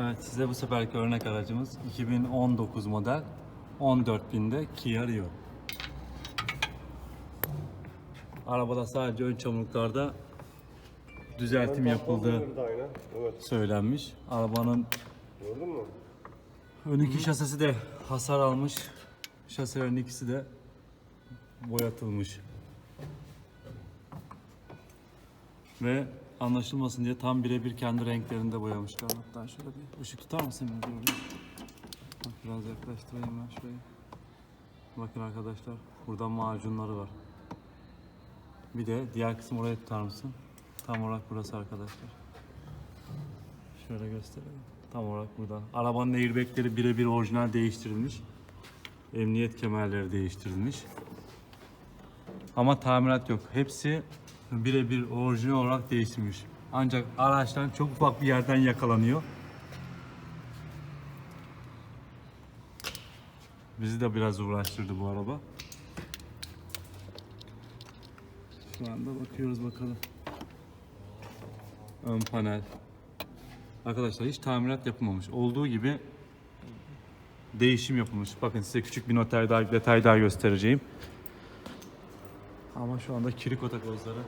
Evet size bu seferki örnek aracımız 2019 model 14.000'de Kia Rio. Arabada sadece ön çamurluklarda düzeltim yapıldığı söylenmiş. Arabanın Gördün mü? ön iki şasisi de hasar almış. Şasilerin ikisi de boyatılmış. Ve anlaşılmasın diye tam birebir kendi renklerinde boyamışlar. Hatta şöyle bir ışık tutar mısın? Bak biraz yaklaştırayım ben şurayı. Bakın arkadaşlar burada macunları var. Bir de diğer kısım oraya tutar mısın? Tam olarak burası arkadaşlar. Şöyle gösterelim. Tam olarak burada. Arabanın airbagleri birebir orijinal değiştirilmiş. Emniyet kemerleri değiştirilmiş. Ama tamirat yok. Hepsi birebir orijinal olarak değiştirilmiş. Ancak araçtan çok ufak bir yerden yakalanıyor. Bizi de biraz uğraştırdı bu araba. Şu anda bakıyoruz bakalım. Ön panel. Arkadaşlar hiç tamirat yapılmamış. Olduğu gibi değişim yapılmış. Bakın size küçük bir noter daha, detay daha göstereceğim. Ama şu anda kiriko takozları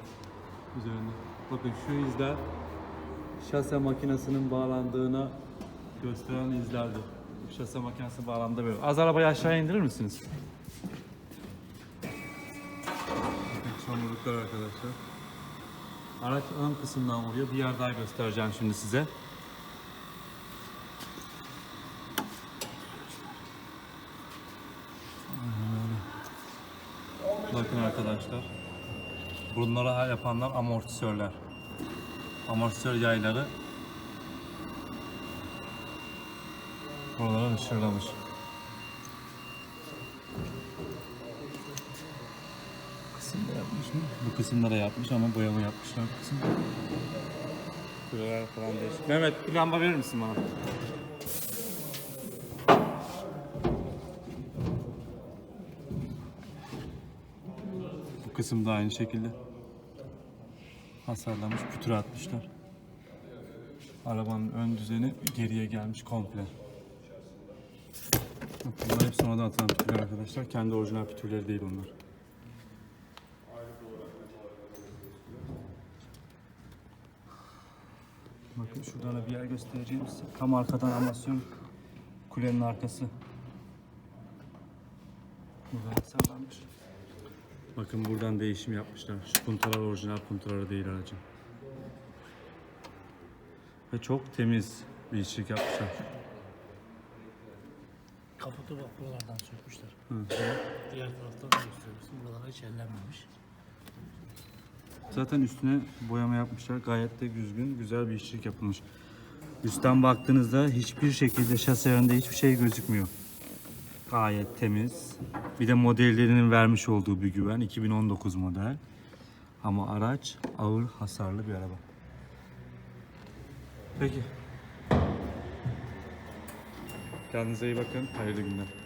üzerinde. Bakın şu izler şase makinesinin bağlandığına gösteren izlerdi. Şase makinesi bağlandı böyle. Az arabayı aşağı indirir misiniz? Bakın çamurluklar arkadaşlar. Araç ön kısımdan vuruyor. Bir yer daha göstereceğim şimdi size. Bakın arkadaşlar. Bunları yapanlar amortisörler. Amortisör yayları buralara hışırlamış. Bu kısımda yapmış mı? Bu kısımlara yapmış ama boyama yapmışlar bu kısımda. Buralar. Mehmet bir lamba verir misin bana? Kısım da aynı şekilde hasarlanmış, pütür atmışlar. Arabanın ön düzeni geriye gelmiş komple. Bunlar hep sonradan atılan pütürler arkadaşlar. Kendi orijinal pütürleri değil onlar. Bakın şuradan da bir yer göstereceğim size. Tam arkadan amasyon kulenin arkası. Buradan hasarlanmış. Bakın buradan değişim yapmışlar. Şu puntalar orijinal puntaları değil aracın. Ve çok temiz bir işçilik yapmışlar. Kaputu bak buralardan sökmüşler. Hı. Diğer taraftan da gösteriyorsun. Buralar hiç ellenmemiş. Zaten üstüne boyama yapmışlar. Gayet de düzgün, güzel bir işçilik yapılmış. Üstten baktığınızda hiçbir şekilde şaselerinde hiçbir şey gözükmüyor. Gayet temiz. Bir de modellerinin vermiş olduğu bir güven. 2019 model. Ama araç ağır hasarlı bir araba. Peki. Kendinize iyi bakın. Hayırlı günler.